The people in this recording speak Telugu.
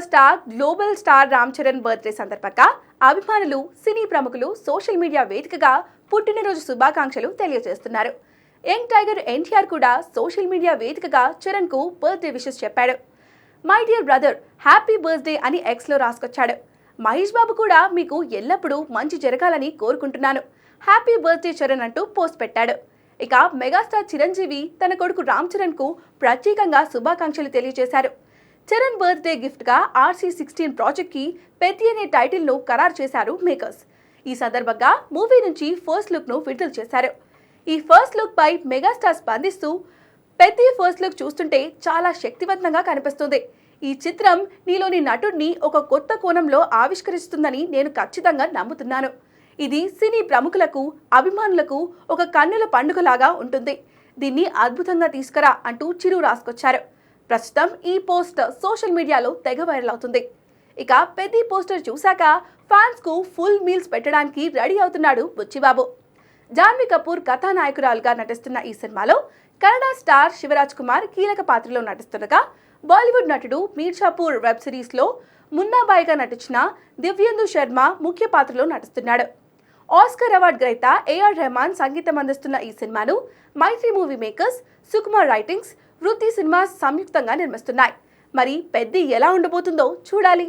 Power star global star Ram Charan birthday సందర్భంగా అభిమానులు సినీ ప్రముఖులు సోషల్ మీడియా వేదికగా పుట్టినరోజు శుభాకాంక్షలు తెలియజేస్తున్నారు. యంగ్ టైగర్ ఎన్టీఆర్ కూడా సోషల్ మీడియా వేదికగా చరణ్కు బర్త్డే విషెస్ చెప్పాడు. My dear brother happy birthday అని ఎక్స్లో రాసుకొచ్చాడు. మహేష్ బాబు కూడా మీకు ఎల్లప్పుడూ మంచి జరగాలని కోరుకుంటున్నాను. హ్యాపీ బర్త్డే చరణ్ అంటూ పోస్ట్ పెట్టాడు. ఇక మెగాస్టార్ చిరంజీవి తన కొడుకు రామ్ చరణ్కు ప్రత్యేకంగా శుభాకాంక్షలు తెలియజేశారు. చరణ్ బర్త్డే గిఫ్ట్గా ఆర్సీ సిక్స్టీన్ ప్రాజెక్ట్కి పెతి అనే టైటిల్ను ఖరారు చేశారు మేకర్స్. ఈ సందర్భంగా మూవీ నుంచి ఫస్ట్ లుక్ను విడుదల చేశారు. ఈ ఫస్ట్ లుక్ పై మెగాస్టార్ స్పందిస్తూ పెతి ఫస్ట్ లుక్ చూస్తుంటే చాలా శక్తివంతంగా కనిపిస్తుంది. ఈ చిత్రం నీలోని నటుడిని ఒక కొత్త కోణంలో ఆవిష్కరిస్తుందని నేను ఖచ్చితంగా నమ్ముతున్నాను. ఇది సినీ ప్రముఖులకు అభిమానులకు ఒక కన్నుల పండుగలాగా ఉంటుంది. దీన్ని అద్భుతంగా తీసుకురా అంటూ చిరు రాసుకొచ్చారు. ప్రస్తుతం ఈ పోస్ట్ సోషల్ మీడియాలో తెగ వైరల్ అవుతుంది. ఇక ప్రతి పోస్టర్ చూశాక ఫ్యాన్స్కు ఫుల్ మీల్స్ పెట్టడానికి రెడీ అవుతున్నాడు బుచ్చిబాబు. జాన్వి కపూర్ కథానాయకురాలుగా నటిస్తున్న ఈ సినిమాలో కన్నడ స్టార్ శివరాజ్ కుమార్ కీలక పాత్రలో నటిస్తుండగా బాలీవుడ్ నటుడు మీర్జాపూర్ వెబ్ సిరీస్లో మున్నాబాయిగా నటించిన దివ్యేందు శర్మ ముఖ్య పాత్రలో నటిస్తున్నాడు. ఆస్కర్ అవార్డ్ గ్రహీత ఏఆర్ రెహమాన్ సంగీతం అందిస్తున్న ఈ సినిమాను Mythri movie makers Sukumar writings Vriddhi cinemas సంయుక్తంగా నిర్మిస్తున్నాయి. మరి పెద్ద ఎలా ఉండబోతుందో చూడాలి.